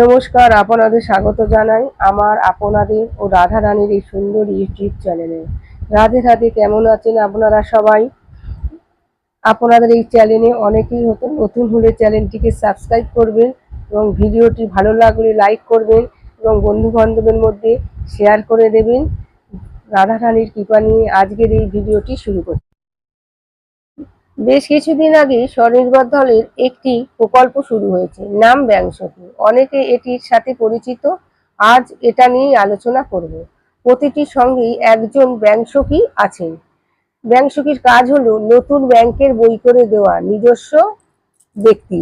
নমস্কার, আপনাদের স্বাগত জানাই আমার আপনাদের ও রাধা রানীর এই সুন্দর ইউটিউব চ্যানেলে। রাধে রাধে, কেমন আছেন আপনারা সবাই? আপনাদের এই চ্যানেলে অনেকেই হতো নতুন হলে চ্যানেলটিকে সাবস্ক্রাইব করবেন এবং ভিডিওটি ভালো লাগলে লাইক করবেন এবং বন্ধু বান্ধবের মধ্যে শেয়ার করে দেবেন। রাধা রানীর কৃপা নিয়ে আজকের এই ভিডিওটি শুরু করছি বেশ কিছুদিন আগে স্বনির্ভর দলের একটি প্রকল্প শুরু হয়েছে, নাম ব্যাংসখী অনেকে এটির সাথে পরিচিত। আজ এটা নিয়ে আলোচনা করব। প্রতিটি সঙ্গেই একজন ব্যাংসখী আছেন। ব্যাংসখীর কাজ হলো নতুন ব্যাংকের বই করে দেওয়া নিজস্ব ব্যক্তি।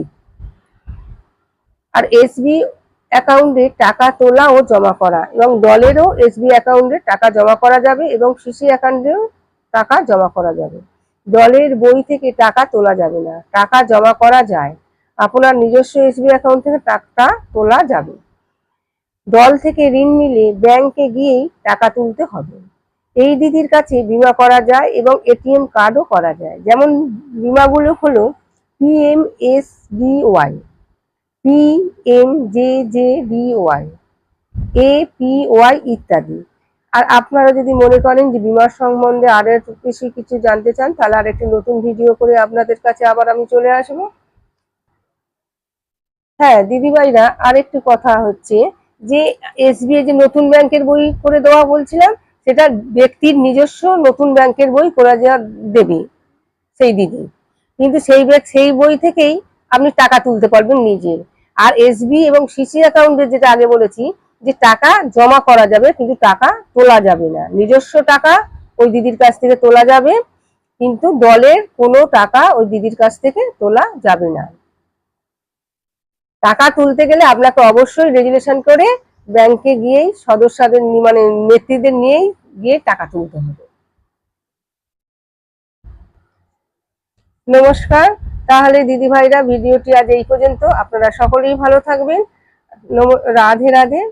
আর এসবি অ্যাকাউন্টে টাকা তোলা ও জমা করা এবং দলেরও এসবি অ্যাকাউন্টে টাকা জমা করা যাবে এবং সিসি অ্যাকাউন্টেও টাকা জমা করা যাবে। দলের বই থেকে টাকা তোলা যাবে না। টাকা জমা করা যায়। আপনার নিজস্ব এসবি অ্যাকাউন্ট থেকে টাকা তোলা যাবে। দল থেকে ঋণ নিলে ব্যাংকে গিয়েই টাকা তুলতে হবে। এই দিদির কাছে বিমা করা যায় এবং এটিএম কার্ডও করা যায়। যেমন বিমাগুলো হলো পিএমএসবিওয়াই পিএমজেজেবিওয়াই এপিওয়াই ইত্যাদি। আর আপনারা যদি মনে করেন যে বিমার সম্বন্ধে আর একটু বেশি কিছু জানতে চান, তাহলে আর একটি নতুন ভিডিও করে আপনাদের কাছে আবার আমি চলে আসব। হ্যাঁ দিদিভাইরা আর আরেকটি কথা হচ্ছে যে এসবিআই যে নতুন ব্যাংকের বই করে দেওয়া বলছিলাম, সেটা ব্যক্তির নিজস্ব নতুন ব্যাংকের বই করে দেওয়া দেবে সেই দিদি। কিন্তু সেই ব্যাগ সেই বই থেকেই আপনি টাকা তুলতে পারবেন নিজের। আর এসবি এবং সিসি অ্যাকাউন্টের যেটা আগে বলেছি যে টাকা জমা করা যাবে, কিন্তু টাকা তোলা যাবে না। নিজস্ব টাকা ওই দিদির কাছ থেকে তোলা যাবে, কিন্তু দলের কোনো টাকা ওই দিদির কাছ থেকে তোলা যাবে না। টাকা তুলতে গেলে আপনাকে অবশ্যই রেজুলেশন করে ব্যাংকে গিয়েই, সদস্যদের মানে নেত্রীদের নিয়েই গিয়ে টাকা তুলতে হবে। নমস্কার। তাহলে দিদি ভাইরা, ভিডিওটি আজ এই পর্যন্ত। আপনারা সকলেই ভালো থাকবেন। রাধে রাধে।